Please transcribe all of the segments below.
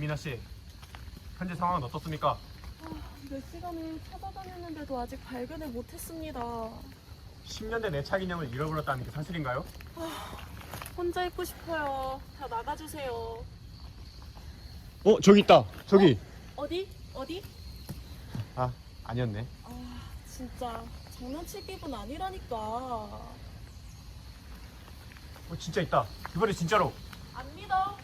이민아 씨, 현재 상황은 어떻습니까? 몇 시간을 찾아다녔는데도 아직 발견을 못했습니다. 10년 된 애착 인형을 잃어버렸다는 게 사실인가요? 혼자 있고 싶어요. 다 나가주세요. 어, 저기 있다. 저기. 어디? 어디? 아, 아니었네. 아, 진짜 장난칠 기분 아니라니까. 어, 진짜 있다. 이번에 진짜로. 안 믿어.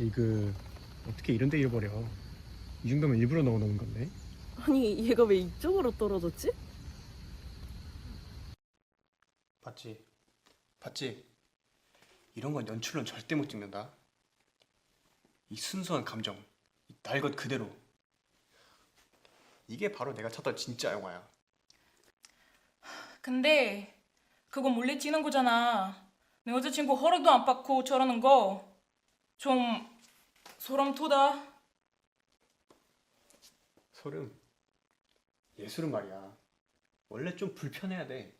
이그 어떻게 이런 데 잃어버려? 이 정도면 일부러 넣어놓은 건데. 아니, 얘가 왜 이쪽으로 떨어졌지? 봤지? 봤지? 이런 건 연출은 절대 못 찍는다. 이 순수한 감정, 날것 그대로. 이게 바로 내가 찾던 진짜 영화야. 근데 그거 몰래 찍는 거잖아. 내 여자친구 허락도 안 받고 저러는 거 좀 소름 돋아. 소름. 예술은 말이야. 원래 좀 불편해야 돼.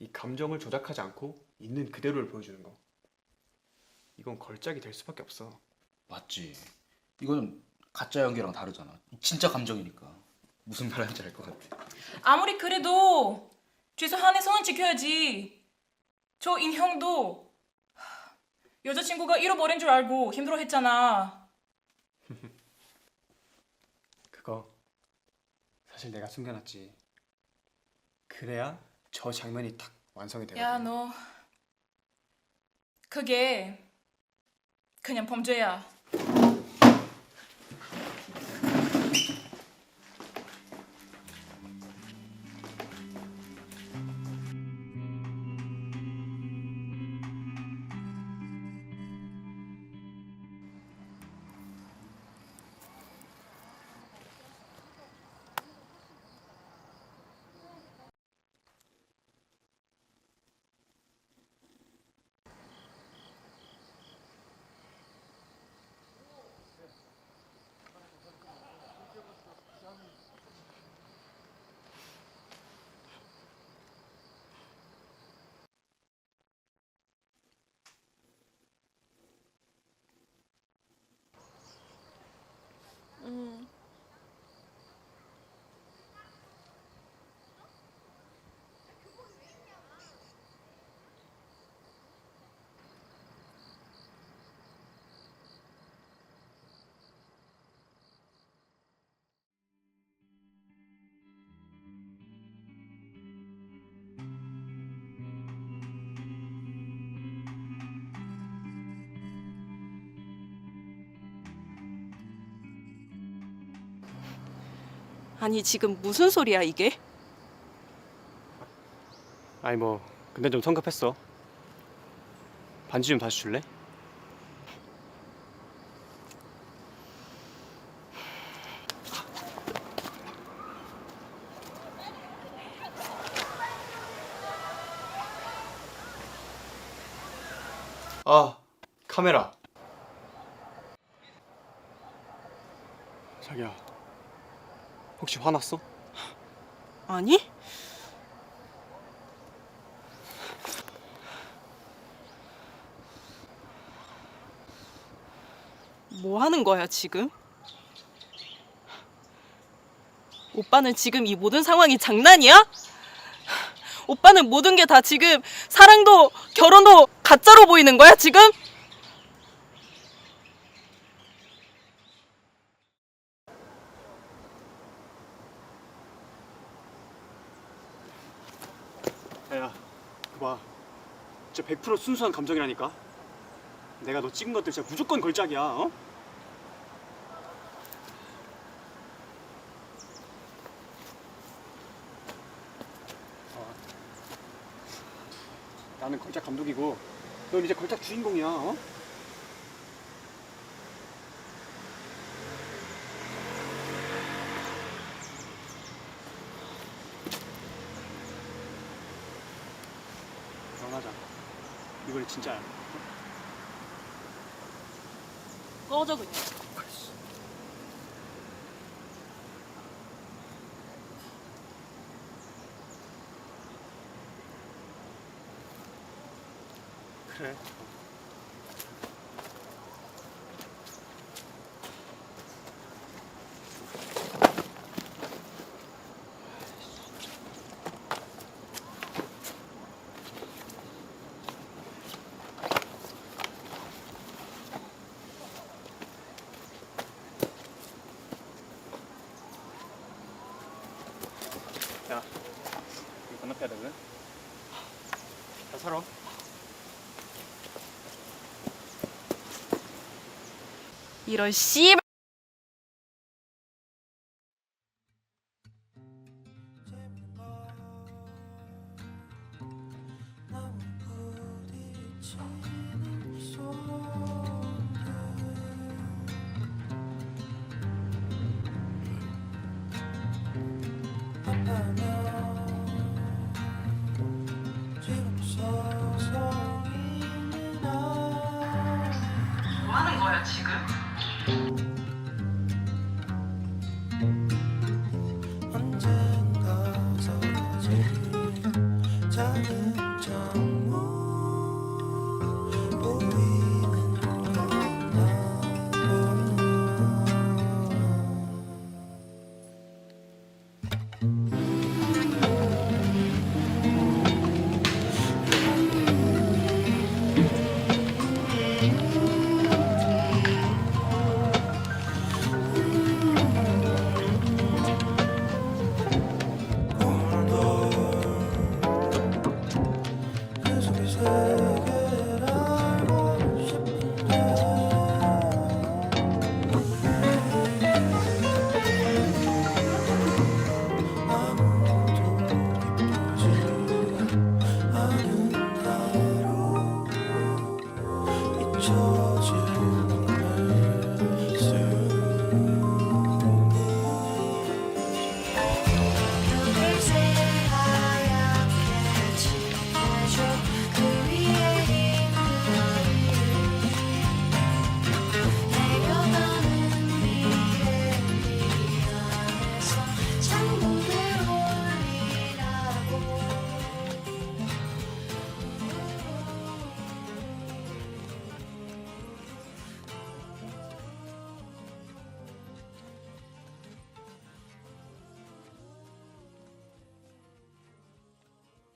이 감정을 조작하지 않고 있는 그대로를 보여주는 거. 이건 걸작이 될 수밖에 없어. 맞지. 이건 가짜 연기랑 다르잖아. 진짜 감정이니까. 무슨 말 하는지 알 것 같아. 아무리 그래도 최소한의 선은 지켜야지. 저 인형도 하, 여자친구가 잃어버린 줄 알고 힘들어했잖아. 그거 사실 내가 숨겨놨지. 그래야 저 장면이 딱 완성이 되거든. 야 너 그게 그냥 범죄야. 아니 지금 무슨 소리야 이게? 아니 뭐 근데 좀 성급했어. 반지 좀 다시 줄래? 아 카메라. 자기야 혹시 화났어? 아니? 뭐 하는 거야, 지금? 오빠는 지금 이 모든 상황이 장난이야? 오빠는 모든 게 다 지금 사랑도 결혼도 가짜로 보이는 거야, 지금? 야야 봐 진짜 100% 순수한 감정이라니까 내가 너 찍은 것들 진짜 무조건 걸작이야 어? 어. 나는 걸작 감독이고 넌 이제 걸작 주인공이야 어? 그만하자. 이번에 진짜야. 꺼져 그냥. 그래. 야, 이거 건너편야 되거든. 잘 살아. 이런 씨. time.